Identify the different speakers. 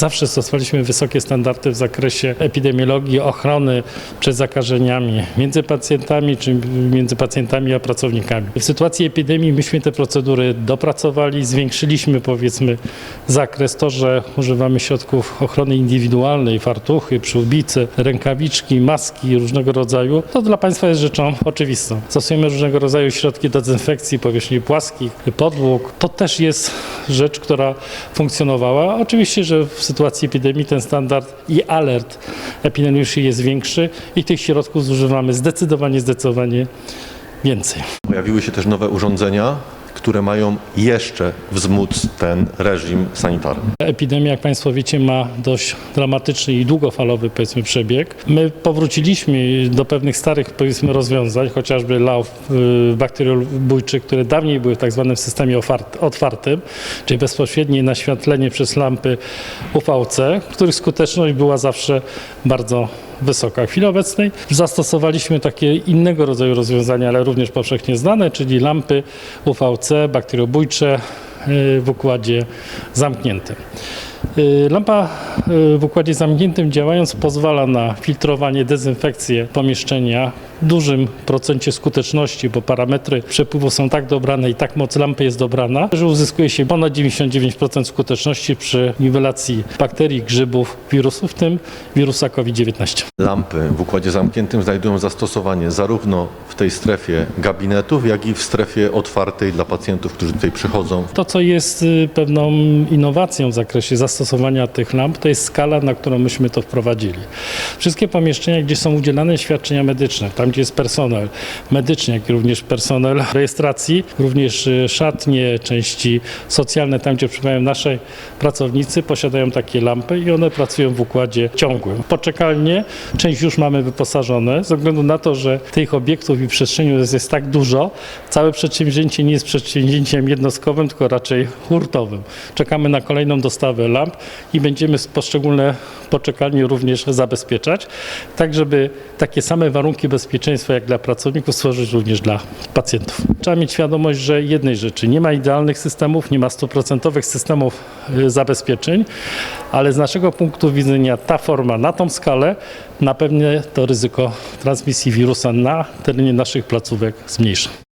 Speaker 1: zawsze stosowaliśmy wysokie standardy w zakresie epidemiologii, ochrony przed zakażeniami między pacjentami czy między pacjentami a pracownikami. W sytuacji epidemii myśmy te procedury dopracowali, zwiększyliśmy powiedzmy zakres, to, że używamy środków ochrony indywidualnej, fartuchy, przyłbice, rękawiczki, maski różnego rodzaju, to dla Państwa jest rzeczą oczywistą. Stosujemy różnego rodzaju środki dezynfekcji powierzchni płaskich, podłóg. To też jest rzecz, która funkcjonowała. Oczywiście, że w sytuacji epidemii ten standard i alert epidemiczny jest większy i tych środków zużywamy zdecydowanie, zdecydowanie więcej.
Speaker 2: Pojawiły się też nowe urządzenia, które mają jeszcze wzmóc ten reżim sanitarny.
Speaker 1: Epidemia, jak Państwo wiecie, ma dość dramatyczny i długofalowy powiedzmy przebieg. My powróciliśmy do pewnych starych powiedzmy rozwiązań, chociażby lauf y, bakteriobójczych, które dawniej były w tak zwanym systemie otwartym, czyli bezpośrednie naświetlenie przez lampy UVC, których skuteczność była zawsze bardzo wysoka. W chwili obecnej zastosowaliśmy takie innego rodzaju rozwiązania, ale również powszechnie znane, czyli lampy UVC bakteriobójcze w układzie zamkniętym. Y, Lampa y, w układzie zamkniętym działając pozwala na filtrowanie, dezynfekcję pomieszczenia w dużym procencie skuteczności, bo parametry przepływu są tak dobrane i tak moc lampy jest dobrana, że uzyskuje się ponad 99% skuteczności przy niwelacji bakterii, grzybów, wirusów, w tym wirusa COVID-19.
Speaker 2: Lampy w układzie zamkniętym znajdują zastosowanie zarówno w tej strefie gabinetów, jak i w strefie otwartej dla pacjentów, którzy tutaj przychodzą.
Speaker 1: To, co jest y, pewną innowacją w zakresie zastosowania tych lamp, to jest skala, na którą myśmy to wprowadzili. Wszystkie pomieszczenia, gdzie są udzielane świadczenia medyczne, tam gdzie jest personel medyczny, jak również personel rejestracji, również y, szatnie, części socjalne, tam gdzie przebywają nasi pracownicy, posiadają takie lampy i one pracują w układzie ciągłym. Poczekalnie, część już mamy wyposażone, ze względu na to, że tych obiektów i przestrzeni jest tak dużo, całe przedsięwzięcie nie jest przedsięwzięciem jednostkowym, tylko raczej hurtowym. Czekamy na kolejną dostawę lamp i będziemy poszczególne poczekalnie również zabezpieczać, tak żeby takie same warunki bezpieczeństwa jak dla pracowników stworzyć również dla pacjentów. Trzeba mieć świadomość, że jednej rzeczy, nie ma idealnych systemów, nie ma stuprocentowych systemów y, zabezpieczeń, ale z naszego punktu widzenia ta forma na tą skalę na pewno to ryzyko transmisji wirusa na terenie naszych placówek zmniejsza.